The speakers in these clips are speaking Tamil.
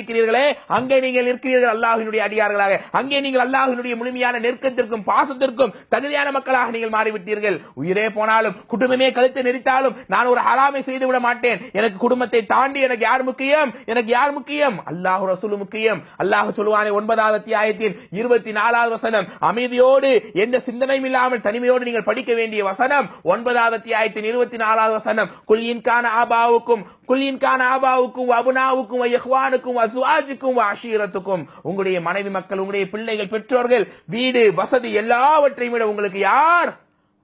இருக்கிறீர்களே அங்கே நீங்கள் இருக்கிறீர்கள் அல்லாஹினுடைய அடியார்களாக. அங்கே நீங்கள் அல்லாஹினுடைய முழுமையான நெருக்கத்திற்கும் பாசத்திற்கும் தகுதியான மக்களாக நீங்கள் மாறிவிட்டீர்கள். உயிரே போனாலும் குடும்பமே கழுத்து நெறித்தாலும் நான் ஒரு ஹராமை செய்து விட மாட்டேன். எனக்கு குடும்பத்தை தாண்டி எனக்கு யார் முக்கியம்? எனக்கு யார் முக்கியம்? அல்லாஹ் ரசூல் முக்கியம். அல்லாஹ் சொல்லுவானே ஒன்பதாவது அத்தியாயத்தின் இருபத்தி நாலாவது வசனம் அமைதியோடு எந்த சிந்தனையும் இல்லாமல் தனிமையோடு நீங்கள் படிக்க வேண்டிய வசனம். ஒன்பதாவது அத்தியாயத்தின் இருபத்தி நாலாவது வசனம் குல்யின்கான ஆபாவுக்கும் குல்யின்கான ஆபாவுக்கும் அபுனாவுக்கும் யஹ்வானுக்கும் அசுவாஜுக்கும் அஷீரத்துக்கும் உங்களுடைய மனைவி மக்கள் உங்களுடைய பிள்ளைகள் பெற்றோர்கள் வீடு வசதி எல்லாவற்றையும் விட உங்களுக்கு யார்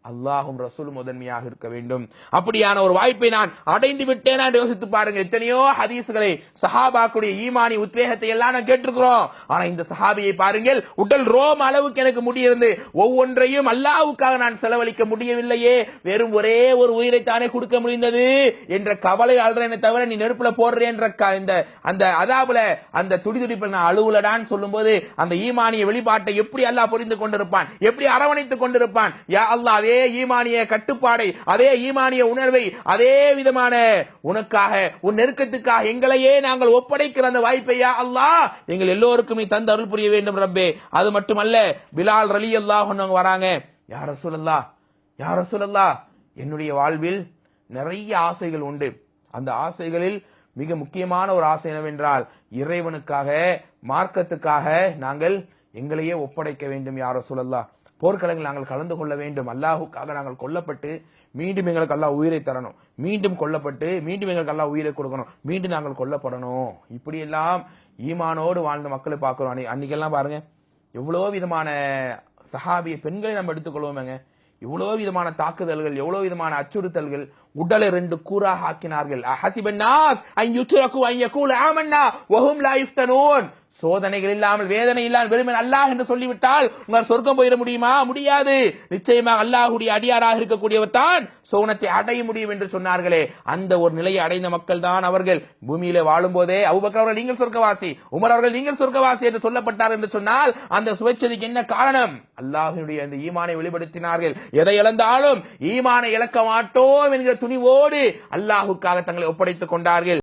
அல்லாஹும் ரசூலும் முதன்மையாக இருக்க வேண்டும். அப்படியான ஒரு வாய்ப்பை நான் அடைந்து விட்டேனா என்று யோசித்து பாருங்க எத்தனையோ ஹதீஸ்களை சஹாபாக்குடைய ஈமானி உத்வேகத்தை எல்லாம் நான் கேட்டிருக்கிறோம். ஆனா இந்த சஹாபியை பாருங்கள் உடல் ரோம் அளவுக்கு எனக்கு முடியிருந்து ஒவ்வொன்றையும் அல்லாவுக்காக நான் செலவழிக்க முடியவில்லையே. வெறும் ஒரே ஒரு உயிரை தானே கொடுக்க முடிந்தது என்ற கவலை அல்றேனே தவிர நீ நெருப்புல போடுறேன் என்ற க- இந்த அந்த அதாபுல அந்த துடிதுடிப்பில் நான் அழுவுலடான்னு சொல்லும்போது அந்த ஈமானிய வெளிப்பாட்டை எப்படி அல்லாஹ் புரிந்து கொண்டிருப்பான்? எப்படி அரவணைத்துக் கொண்டிருப்பான்? யா அல்லாஹ் அதே அதே ஈமானிய கட்டுப்பாடை அதே ஈமானிய உணர்வை அதே விதமான உனக்காக உன் நெருக்கத்துக்காக எங்களையே நாங்கள் ஒப்படைக்கிற அந்த வாய்ப்பையா அல்லாஹ் எங்கள் எல்லோருக்குமே தந்து அருள் புரிய வேண்டும் ரப்பே. அது மட்டுமல்ல பிலால் ரலி அல்லாஹ் வராங்க. யார் ரசூலல்லா யார் ரசூலல்லா என்னுடைய வாழ்வில் நிறைய ஆசைகள் உண்டு. அந்த ஆசைகளில் மிக முக்கியமான ஒரு ஆசை என்னவென்றால் இறைவனுக்காக மார்க்கத்துக்காக நாங்கள் எங்களையே ஒப்படைக்க வேண்டும் யார ரசூலல்லா போர்க்களங்கள் நாங்கள் கலந்து கொள்ள வேண்டும். அல்லாஹுக்காக நாங்கள் கொல்லப்பட்டு மீண்டும் எங்களுக்கு அல்லாஹ் உயிரை தரணும். மீண்டும் கொல்லப்பட்டு மீண்டும் எங்களுக்கு அல்லாஹ் உயிரை கொடுக்கணும். மீண்டும் நாங்கள் கொல்லப்படணும். இப்படியெல்லாம் ஈமானோடு வாழ்ந்த மக்களை பார்க்குறோம். அன்னை- அன்னைக்கெல்லாம் பாருங்க. எவ்வளோ விதமான சஹாபிய பெண்களை நம்ம எடுத்துக்கொள்வோமேங்க. எவ்வளோ விதமான தாக்குதல்கள் எவ்வளோ விதமான அச்சுறுத்தல்கள் உடலை ரெண்டு கூறாக ஆக்கினார்கள். சோதனைகள் இல்லாமல் வேதனை இல்லாமல் வெறுமன் அல்லாஹ் என்று சொல்லிவிட்டால் உங்கள் சொர்க்கம் போயிட முடியுமா? முடியாது. நிச்சயமாக அல்லாஹுடைய அடியாராக இருக்கக்கூடியவர் தான் சோனத்தை அடைய முடியும் என்று சொன்னார்களே. அந்த ஒரு நிலையை அடைந்த மக்கள் தான் அவர்கள். பூமியிலே வாழும்போதே அவுபக்கர் அவர்கள் நீங்கள் சொர்க்கவாசி உமர் அவர்கள் நீங்கள் சொர்க்கவாசி என்று சொல்லப்பட்டார் என்று சொன்னால் அந்த சுவைச்சதிக்கு என்ன காரணம்? அல்லாஹுடைய அந்த ஈமானை வெளிப்படுத்தினார்கள். எதை இழந்தாலும் ஈமானை இழக்க மாட்டோம் என்கிற துணிவோடு அல்லாஹுக்காக தங்களை ஒப்படைத்துக் கொண்டார்கள்.